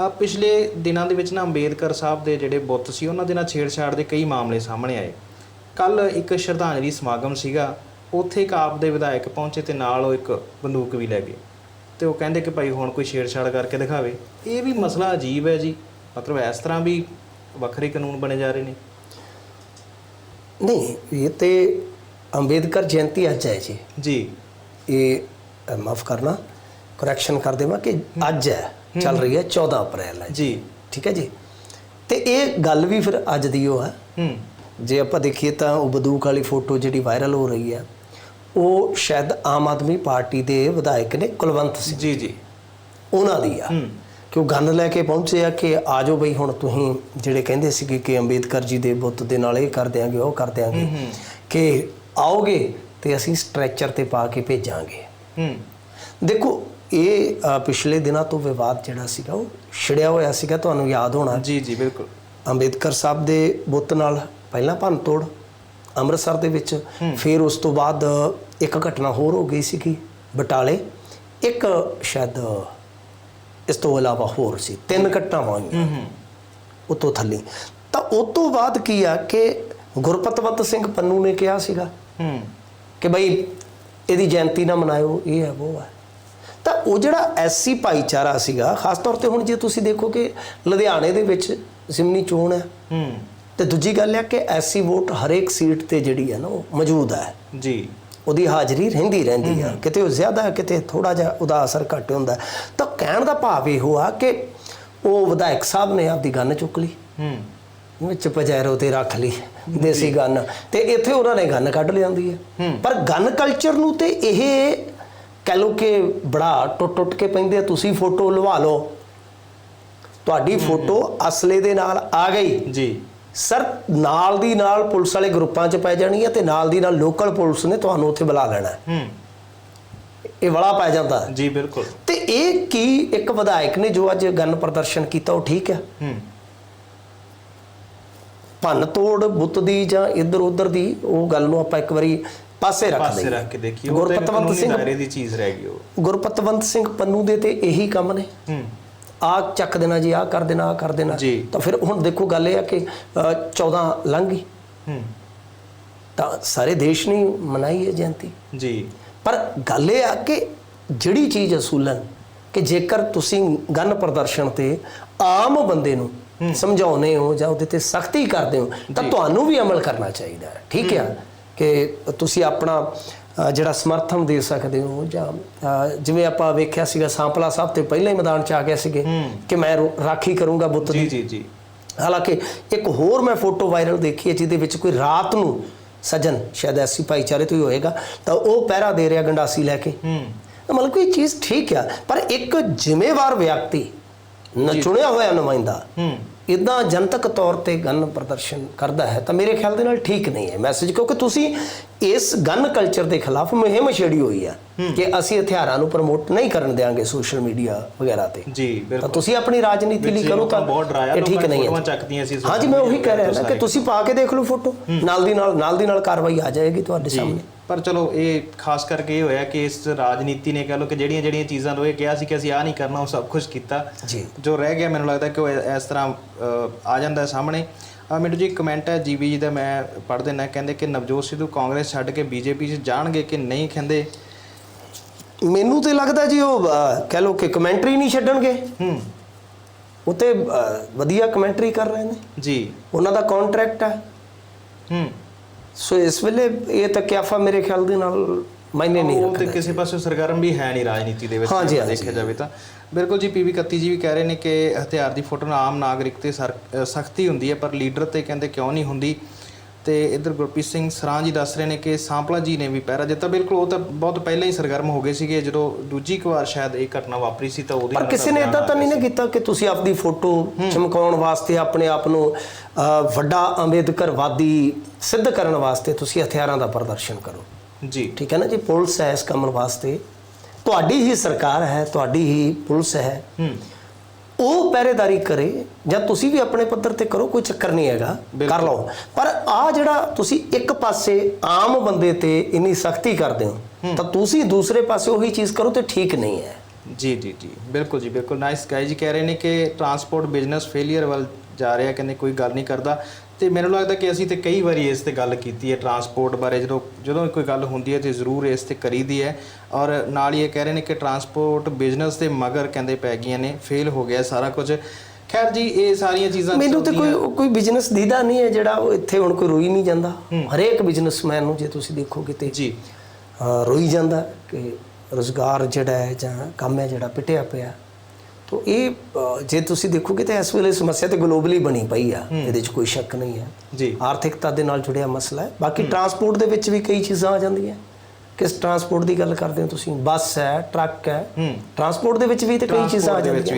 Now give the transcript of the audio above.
ਆ ਪਿਛਲੇ ਦਿਨਾਂ ਦੇ ਵਿੱਚ ਨਾ ਅੰਬੇਦਕਰ ਸਾਹਿਬ ਦੇ ਜਿਹੜੇ ਬੁੱਤ ਸੀ ਉਹਨਾਂ ਦੇ ਨਾਲ ਛੇੜਛਾੜ ਦੇ ਕਈ ਮਾਮਲੇ ਸਾਹਮਣੇ ਆਏ। ਕੱਲ ਇੱਕ ਸ਼ਰਧਾਂਜਲੀ ਸਮਾਗਮ ਸੀਗਾ ਉੱਥੇ ਇੱਕ ਆਪ ਦੇ ਵਿਧਾਇਕ ਪਹੁੰਚੇ ਤੇ ਨਾਲ ਉਹ ਇੱਕ ਬੰਦੂਕ ਵੀ ਲੈ ਗਏ। ਤੇ ਉਹ ਕਹਿੰਦੇ ਕਿ ਭਾਈ ਹੁਣ ਕੋਈ ਛੇੜਛਾੜ ਕਰਕੇ ਦਿਖਾਵੇ। ਇਹ ਵੀ ਮਸਲਾ ਅਜੀਬ ਹੈ ਜੀ। ਮਤਲਬ ਇਸ ਤਰ੍ਹਾਂ ਵੀ ਵੱਖਰੇ ਕਾਨੂੰਨ ਬਣੇ ਜਾ ਰਹੇ ਨੇ। ਨਹੀਂ ਇਹ ਤੇ ਅੰਬੇਦਕਰ ਜਯੰਤੀ ਅੱਜ ਹੈ ਜੀ। ਜੀ। ਇਹ ਮਾਫ ਕਰਨਾ ਕਰੈਕਸ਼ਨ ਕਰ ਦੇਵਾਂ ਕਿ ਅੱਜ ਹੈ। ਚੱਲ ਰਹੀ ਹੈ 14 ਅਪ੍ਰੈਲ ਹੈ ਜੀ। ਠੀਕ ਹੈ ਜੀ? ਤੇ ਇਹ ਗੱਲ ਵੀ ਫਿਰ ਅੱਜ ਦੀ ਉਹ ਹੈ। ਹੂੰ। ਜੇ ਆਪਾਂ ਦੇਖੀਏ ਤਾਂ ਉਹ ਬੰਦੂਕ ਵਾਲੀ ਫੋਟੋ ਜਿਹੜੀ ਵਾਇਰਲ ਹੋ ਰਹੀ ਹੈ ਉਹ ਸ਼ਾਇਦ ਆਮ ਆਦਮੀ ਪਾਰਟੀ ਦੇ ਵਿਧਾਇਕ ਨੇ ਕੁਲਵੰਤ ਸਿੰਘ। ਜੀ ਜੀ। ਉਹਨਾਂ ਦੀ ਆ। ਕਿ ਉਹ ਗੰਨ ਲੈ ਕੇ ਪਹੁੰਚੇ ਆ ਕਿ ਆਜੋ ਬਈ ਹੁਣ ਤੁਸੀਂ ਜਿਹੜੇ ਕਹਿੰਦੇ ਸੀਗੇ ਕਿ ਅੰਬੇਦਕਰ ਜੀ ਦੇ ਬੁੱਤ ਦੇ ਨਾਲ ਇਹ ਕਰ ਦਿਆਂਗੇ ਉਹ ਕਰ ਦਿਆਂਗੇ। ਕਿ ਆਓਗੇ ਤੇ ਅਸੀਂ ਸਟ੍ਰੈਚਰ ਤੇ ਪਾ ਕੇ ਭੇਜਾਂਗੇ। ਹੂੰ। ਦੇਖੋ ਇਹ ਪਿਛਲੇ ਦਿਨਾਂ ਤੋਂ ਵਿਵਾਦ ਜਿਹੜਾ ਸੀਗਾ ਉਹ ਛਿੜਿਆ ਹੋਇਆ ਸੀਗਾ ਤੁਹਾਨੂੰ ਯਾਦ ਹੋਣਾ। ਜੀ ਜੀ ਬਿਲਕੁਲ। ਅੰਬੇਦਕਰ ਸਾਹਿਬ ਦੇ ਬੁੱਤ ਨਾਲ ਪਹਿਲਾਂ ਭੰਨ ਤੋੜ ਅੰਮ੍ਰਿਤਸਰ ਦੇ ਵਿੱਚ। ਫਿਰ ਉਸ ਤੋਂ ਬਾਅਦ ਇੱਕ ਘਟਨਾ ਹੋਰ ਹੋ ਗਈ ਸੀਗੀ ਬਟਾਲੇ। ਇੱਕ ਸ਼ਾਇਦ ਇਸ ਤੋਂ ਇਲਾਵਾ ਹੋਰ ਸੀ ਤਿੰਨ ਘਟਨਾਵਾਂ ਹੋਈਆਂ। ਹੂੰ ਹੂੰ। ਉਤੋਂ ਥੱਲੇ। ਤਾਂ ਉਸ ਤੋਂ ਬਾਅਦ ਕੀ ਆ ਕਿ ਗੁਰਪਤਵੰਤ ਸਿੰਘ ਪੰਨੂ ਨੇ ਕਿਹਾ ਸੀਗਾ ਹੂੰ। ਕਿ ਬਈ ਇਹਦੀ ਜਯੰਤੀ ਨਾ ਮਨਾਇਓ ਇਹ ਹੈ ਉਹ ਹੈ। ਤਾਂ ਉਹ ਜਿਹੜਾ ਐਸਸੀ ਭਾਈਚਾਰਾ ਸੀਗਾ ਖਾਸ ਤੌਰ ਤੇ ਹੁਣ ਜੇ ਤੁਸੀਂ ਦੇਖੋ ਕਿ ਲੁਧਿਆਣੇ ਦੇ ਵਿੱਚ ਜ਼ਿਮਨੀ ਚੋਣ ਹੈ। ਹੂੰ। ਤੇ ਦੂਜੀ ਗੱਲ ਹੈ ਕਿ ਐਸਸੀ ਵੋਟ ਹਰੇਕ ਸੀਟ ਤੇ ਜਿਹੜੀ ਹੈ ਨਾ ਉਹ ਮੌਜੂਦ ਹੈ। ਜੀ। ਉਹਦੀ ਹਾਜ਼ਰੀ ਰਹਿੰਦੀ ਰਹਿੰਦੀ ਆ ਕਿਤੇ ਉਹ ਜ਼ਿਆਦਾ ਕਿਤੇ ਥੋੜਾ ਜਿਹਾ ਉਹਦਾ ਅਸਰ ਘੱਟ ਹੁੰਦਾ। ਤਾਂ ਕਹਿਣ ਦਾ ਭਾਵ ਇਹੋ ਆ ਕਿ ਉਹ ਵਿਧਾਇਕ ਸਾਹਿਬ ਨੇ ਆਪਦੀ ਗੰਨ ਚੁੱਕ ਲਈ। ਹੂੰ। ਵਿੱਚ ਪਜੈਰੋ ਤੇ ਰੱਖ ਲਈ ਦੇਸੀ ਗੰਨ। ਤੇ ਇੱਥੇ ਉਹਨਾਂ ਨੇ ਗੰਨ ਕੱਢ ਲਿਆਂਦੀ ਹੈ। ਪਰ ਗੰਨ ਕਲਚਰ ਨੂੰ ਤੇ ਇਹ ਕਹਿ ਲੋ ਕਿ ਬੜਾ ਟੁੱਟ ਟੁੱਟ ਕੇ ਪੈਂਦੇ ਆ ਤੁਸੀਂ ਫੋਟੋ ਲਵਾ ਲਓ। ਤੁਹਾਡੀ ਫੋਟੋ ਅਸਲੇ ਦੇ ਨਾਲ ਆ ਗਈ। ਜੀ। ਸਰ ਨਾਲ ਦੀ ਨਾਲ ਪੁਲਿਸ ਵਾਲੇ ਗਰੁੱਪਾਂ 'ਚ ਪੈ ਜਾਣੀ ਹੈ ਤੇ ਨਾਲ ਦੀ ਨਾਲ ਲੋਕਲ ਪੁਲਿਸ ਨੇ ਤੁਹਾਨੂੰ ਉੱਥੇ ਬੁਲਾ ਲੈਣਾ ਹੈ। ਇਹ ਬੜਾ ਪੈ ਜਾਂਦਾ। ਜੀ ਬਿਲਕੁਲ। ਤੇ ਇਹ ਕੀ ਇੱਕ ਵਿਧਾਇਕ ਨੇ ਜੋ ਅੱਜ ਗਨ ਪ੍ਰਦਰਸ਼ਨ ਕੀਤਾ ਉਹ ਠੀਕ ਹੈ? ਹੂੰ। ਭੰਨ ਤੋੜ ਬੁੱਤ ਦੀ ਜਾਂ ਇੱਧਰ ਉੱਧਰ ਦੀ ਉਹ ਗੱਲ ਨੂੰ ਆਪਾਂ ਇੱਕ ਵਾਰੀ ਪਾਸੇ ਰੱਖ ਪਾਸੇ ਰੱਖ ਕੇ ਦੇਖੀਏ ਉਹ ਗੁਰਪਤਵੰਤ ਸਿੰਘ ਦਾਇਰੇ ਦੀ ਚੀਜ਼ ਰਹਿ ਗਈ ਉਹ। ਗੁਰਪਤਵੰਤ ਸਿੰਘ ਪੰਨੂ ਦੇ ਤੇ ਇਹੀ ਕੰਮ ਨੇ। ਹੂੰ। ਆ ਚੱਕ ਦੇਣਾ ਜੀ ਆ ਕਰ ਦੇਣਾ ਆ ਕਰ ਦੇਣਾ। ਤਾਂ ਫਿਰ ਹੁਣ ਦੇਖੋ ਗੱਲ ਇਹ ਆ ਕਿ ਅ, 14 ਲੰਘ ਗਈ। ਹੂੰ। ਤਾਂ ਸਾਰੇ ਦੇਸ਼ ਨੇ ਮਨਾਈ ਹੈ ਜਯੰਤੀ। ਜੀ। ਪਰ ਗੱਲ ਇਹ ਆ ਕਿ ਜਿਹੜੀ ਚੀਜ਼ ਅਸੂਲਨ ਕਿ ਜੇਕਰ ਤੁਸੀਂ ਗਨ ਪ੍ਰਦਰਸ਼ਨ ਤੇ ਆਮ ਬੰਦੇ ਨੂੰ ਸਮਝਾਉਨੇ ਹੋ ਜਾਂ ਉਹਦੇ ਤੇ ਸਖਤੀ ਕਰਦੇ ਹੋ ਤਾਂ ਤੁਹਾਨੂੰ ਵੀ ਅਮਲ ਕਰਨਾ ਚਾਹੀਦਾ ਹੈ। ਠੀਕ ਹੈ। ਕਿ ਤੁਸੀਂ ਆਪਣਾ ਅ, ਜਿਹੜਾ ਸਮਰਥਨ ਦੇ ਸਕਦੇ ਹੋ ਜਾਂ ਅ, ਜਿਵੇਂ ਆਪਾਂ ਵੇਖਿਆ ਸੀਗਾ ਸਾਂਪਲਾ ਸਾਹਿਬ ਤੇ ਪਹਿਲਾਂ ਹੀ ਮੈਦਾਨ ਚ ਆ ਗਿਆ ਸੀਗੇ ਕਿ ਮੈਂ ਰੋ- ਰਾਖੀ ਕਰੂੰਗਾ ਬੁੱਤ ਜੀ ਦੀ। ਜੀ ਜੀ। ਹਾਲਾਂਕਿ ਇੱਕ ਹੋਰ ਮੈਂ ਫੋਟੋ ਵਾਇਰਲ ਦੇਖੀ ਹੈ ਜਿਹਦੇ ਵਿੱਚ ਕੋਈ ਰਾਤ ਨੂੰ ਸਜਣ ਸ਼ਾਇਦ ਐਸੀ ਭਾਈਚਾਰੇ ਤੋਂ ਹੀ ਹੋਏਗਾ ਤਾਂ ਉਹ ਪਹਿਰਾ ਦੇ ਰਿਹਾ ਗੰਡਾਸੀ ਲੈ ਕੇ। ਹੂੰ। ਤਾਂ ਮਤਲਬ ਕੋਈ ਚੀਜ਼ ਠੀਕ ਆ ਪਰ ਇੱਕ ਜ਼ਿੰਮੇਵਾਰ ਵਿਅਕਤੀ ਨ ਚੁਣਿਆ ਹੋਇਆ ਨੁਮਾਇੰਦਾ ਹੂੰ। ਇਦਾਂ ਜਨਤਕ ਤੌਰ ਤੇ ਗਨ ਪ੍ਰਦਰਸ਼ਨ ਕਰਦਾ ਹੈ ਤਾਂ ਮੇਰੇ ਖਿਆਲ ਦੇ ਨਾਲ ਠੀਕ ਨਹੀਂ ਹੈ ਮੈਸੇਜ ਕਿਉਂਕਿ ਤੁਸੀਂ ਇਸ ਗਨ ਕਲਚਰ ਦੇ ਖਿਲਾਫ ਮੁਹਿੰਮ ਛੇੜੀ ਹੋਈ ਆ ਕਿ ਅਸੀਂ ਹਥਿਆਰਾਂ ਨੂੰ ਪ੍ਰਮੋਟ ਨਹੀਂ ਕਰਨ ਦੇਵਾਂਗੇ ਸੋਸ਼ਲ ਮੀਡੀਆ ਵਗੈਰਾ ਤੇ। ਜੀ ਤਾਂ ਬਿਲਕੁਲ ਤੁਸੀਂ ਆਪਣੀ ਰਾਜਨੀਤੀ ਲਈ ਕਰੋ ਤਾਂ ਲੋਕਾਂ ਬਹੁਤ ਡਰਾਇਆ, ਇਹ ਠੀਕ ਨਹੀਂ ਹੈ। ਚੱਕਦੀਆਂ ਸੀ social ਹਾਂਜੀ ਮੈਂ ਉਹੀ ਕਹਿ ਰਿਹਾ ਨਾ ਕਿ। ਤੁਸੀਂ ਪਾ ਕੇ ਦੇਖ ਲਓ ਫੋਟੋ ਨਾਲ ਦੀ ਨਾਲ ਨਾਲ ਦੀ ਨਾਲ ਕਾਰਵਾਈ ਆ ਜਾਏਗੀ ਤੁਹਾਡੇ ਸਾਹਮਣੇ। ਪਰ ਚਲੋ ਇਹ ਖਾਸ ਕਰਕੇ ਇਹ ਹੋਇਆ ਕਿ ਇਸ ਰਾਜਨੀਤੀ ਨੇ ਕਹ ਲੋ ਕਿ ਜਿਹੜੀਆਂ ਜਿਹੜੀਆਂ ਚੀਜ਼ਾਂ ਨੂੰ ਇਹ ਕਿਹਾ ਸੀ ਕਿ ਅਸੀਂ ਆ ਨਹੀਂ ਕਰਨਾ ਉਹ ਸਭ ਕੁਝ ਕੀਤਾ। ਜੀ। ਜੋ ਰਹਿ ਗਿਆ ਮੈਨੂੰ ਲੱਗਦਾ ਕਿ ਉਹ ਇਸ ਤਰ੍ਹਾਂ ਆ ਜਾਂਦਾ ਸਾਹਮਣੇ। ਆ ਮੈਨੂੰ ਜੀ ਕਮੈਂਟ ਹੈ ਜੀਬੀ ਜੀ ਦਾ ਮੈਂ ਪੜ੍ਹ ਦੇਣਾ ਕਹਿੰਦੇ ਕਿ ਨਵਜੋਤ ਸਿੱਧੂ ਕਾਂਗਰਸ ਛੱਡ ਕੇ ਬੀਜੇਪੀ 'ਚ ਜਾਣਗੇ ਕਿ ਨਹੀਂ ਕਹਿੰਦੇ? ਮੈਨੂੰ ਤੇ ਲੱਗਦਾ ਜੀ ਉਹ ਕਹਿ ਲਓ ਕਿ ਕਮੈਂਟਰੀ ਨਹੀਂ ਛੱਡਣਗੇ। ਹੂੰ। ਉਹ ਤੇ ਅਹ, ਵਧੀਆ ਕਮੈਂਟਰੀ ਕਰ ਰਹੇ ਨੇ। ਜੀ। ਉਹਨਾਂ ਦਾ ਕੰਟਰੈਕਟ ਹੈ ਹੂੰ। ਸੋ ਇਸ ਵੇਲੇ ਇਹ ਤਾਂ ਕਿਆਫਾ ਮੇਰੇ ਖਿਆਲ ਦੇ ਨਾਲ ਮਾਇਨੇ ਨਹੀਂ ਉਹ ਤੇ ਰੱਖਦਾ। ਕਿਸੇ ਪਾਸੇ ਸਰਗਰਮ ਵੀ ਹੈ ਨਹੀਂ ਰਾਜਨੀਤੀ ਦੇ ਵਿੱਚ ਹਾਂਜੀ, ਜੇ ਹਾਂਜੀ। ਦੇਖਿਆ ਜਾਵੇ ਤਾਂ। ਬਿਲਕੁਲ ਜੀ ਪੀਵੀ 31 ਜੀ ਵੀ ਕਹਿ ਰਹੇ ਨੇ ਕਿ ਹਥਿਆਰ ਦੀ ਫੋਟੋ ਨਾਲ ਆਮ ਨਾਗਰਿਕ ਤੇ ਸਖਤੀ ਹੁੰਦੀ ਹੈ ਪਰ ਲੀਡਰ ਤੇ ਕਹਿੰਦੇ ਕਿਉਂ ਨਹੀਂ ਹੁੰਦੀ? ਤੇ ਇਧਰ ਗੁਰਪ੍ਰੀਤ ਸਿੰਘ ਸਰਾਂ ਜੀ ਦੱਸ ਰਹੇ ਨੇ ਕਿ ਸਾਂਪਲਾ ਜੀ ਨੇ ਵੀ ਪਹਿਰਾ ਦਿੱਤਾ। ਬਿਲਕੁਲ ਉਹ ਤਾਂ ਬਹੁਤ ਪਹਿਲਾਂ ਹੀ ਸਰਗਰਮ ਹੋ ਗਏ ਸੀਗੇ। ਜਦੋਂ ਦੂਜੀ ਵਾਰ ਸ਼ਾਇਦ ਇਹ ਘਟਨਾ ਵਾਪਰੀ ਸੀ ਤਾਂ ਉਹਦੀ ਪਰ ਕਿਸੇ ਨੇ ਇਦਾਂ ਤਾਂ ਨਹੀਂ ਨਾ ਕੀਤਾ ਕਿ ਤੁਸੀਂ ਆਪਦੀ ਫੋਟੋ ਚਮਕਾਉਣ ਵਾਸਤੇ ਆਪਣੇ ਆਪ ਨੂੰ ਵੱਡਾ ਅੰਬੇਦਕਰਵਾਦੀ ਸਿੱਧ ਕਰਨ ਵਾਸਤੇ ਤੁਸੀਂ ਹਥਿਆਰਾਂ ਦਾ ਪ੍ਰਦਰਸ਼ਨ ਕਰੋ। ਜੀ। ਠੀਕ ਹੈ ਨਾ ਜੀ? ਪੁਲਿਸ ਹੈ ਇਸ ਕੰਮ ਵਾਸਤੇ। ਤੁਹਾਡੀ ਹੀ ਸਰਕਾਰ ਹੈ ਤੁਹਾਡੀ ਹੀ ਪੁਲਿਸ ਹੈ। ਹੂੰ। ਉਹ ਪਹਿਰੇਦਾਰੀ ਕਰੇ ਜਾਂ ਤੁਸੀਂ ਵੀ ਆਪਣੇ ਪੱਧਰ ਤੇ ਕਰੋ ਕੋਈ ਚੱਕਰ ਨਹੀਂ ਹੈਗਾ। ਕਰ ਲਓ। ਪਰ ਆ ਜਿਹੜਾ ਤੁਸੀਂ ਇੱਕ ਪਾਸੇ ਆਮ ਬੰਦੇ ਤੇ ਇੰਨੀ ਸਖਤੀ ਕਰਦੇ ਹੋ। ਤਾਂ ਤੁਸੀਂ ਦੂਸਰੇ ਪਾਸੇ ਉਹੀ ਚੀਜ਼ ਕਰੋ ਤੇ ਠੀਕ ਨਹੀਂ ਹੈ। ਜੀ ਜੀ ਜੀ। ਬਿਲਕੁਲ ਜੀ ਬਿਲਕੁਲ। ਨਾਈਸ ਗਾਈ ਜੀ। ਕਹਿ ਰਹੇ ਨੇ ਕਿ ਟਰਾਂਸਪੋਰਟ ਬਿਜ਼ਨਸ ਫੇਲਿਅਰ ਵੱਲ ਜਾ ਰਿਹਾ ਕਹਿੰਦੇ ਕੋਈ ਗੱਲ ਨਹੀਂ ਕਰਦਾ। ਤੇ ਮੈਨੂੰ ਲੱਗਦਾ ਕਿ ਅਸੀਂ ਤੇ ਕਈ ਵਾਰੀ ਇਸ ਤੇ ਗੱਲ ਕੀਤੀ ਹੈ ਟਰਾਂਸਪੋਰਟ ਬਾਰੇ। ਜਦੋਂ ਜਦੋਂ ਕੋਈ ਗੱਲ ਹੁੰਦੀ ਹੈ ਤੇ ਜ਼ਰੂਰ ਇਸ ਤੇ ਕਰੀਦੀ ਹੈ। ਔਰ ਨਾਲ ਹੀ ਇਹ ਕਹਿ ਰਹੇ ਨੇ ਕਿ ਟਰਾਂਸਪੋਰਟ ਬਿਜ਼ਨਸ ਦੇ ਮਗਰ ਕਹਿੰਦੇ ਪੈ ਗਈਆਂ ਨੇ ਫੇਲ ਹੋ ਗਿਆ ਸਾਰਾ ਕੁਝ। ਖੈਰ ਜੀ ਇਹ ਸਾਰੀਆਂ ਚੀਜ਼ਾਂ ਮੈਨੂੰ ਤੇ ਕੋਈ ਕੋਈ ਬਿਜ਼ਨਸ ਦੀਦਾ ਨਹੀਂ ਹੈ ਜਿਹੜਾ ਉਹ ਇੱਥੇ ਹੁਣ ਕੋਈ ਰੋਈ ਨਹੀਂ ਜਾਂਦਾ। ਹਰੇਕ ਬਿਜ਼ਨਸਮੈਨ ਨੂੰ ਜੇ ਤੁਸੀਂ ਦੇਖੋਗੇ ਤੇ ਜੀ। ਰੋਈ ਜਾਂਦਾ ਕਿ ਰੋਜ਼ਗਾਰ ਜਿਹੜਾ ਹੈ ਜਾਂ ਕੰਮ ਹੈ ਜਿਹੜਾ ਪਿਟਿਆ ਪਿਆ। ਤੋਂ ਇਹ ਜੇ ਤੁਸੀਂ ਦੇਖੋਗੇ ਤੇ ਇਸ ਵੇਲੇ ਸਮੱਸਿਆ ਤੇ ਗਲੋਬਲੀ ਬਣੀ ਪਈ ਆ। ਇਹਦੇ 'ਚ ਕੋਈ ਸ਼ੱਕ ਨਹੀਂ ਹੈ। ਜੀ। ਆਰਥਿਕਤਾ ਦੇ ਨਾਲ ਜੁੜਿਆ ਮਸਲਾ ਹੈ। ਬਾਕੀ ਟਰਾਂਸਪੋਰਟ ਦੇ ਵਿੱਚ ਵੀ ਕਈ ਚੀਜ਼ਾਂ ਆ ਜਾਂਦੀਆਂ। ਕਿਸ ਟਰਾਂਸਪੋਰਟ ਦੀ ਗੱਲ ਕਰਦੇ ਹੋ ਤੁਸੀਂ? ਬੱਸ ਹੈ ਟਰੱਕ ਹੈ। ਟਰਾਂਸਪੋਰਟ ਦੇ ਵਿੱਚ ਵੀ ਤੇ ਕਈ ਚੀਜ਼ਾਂ ਆ ਜਾਂਦੀਆਂ।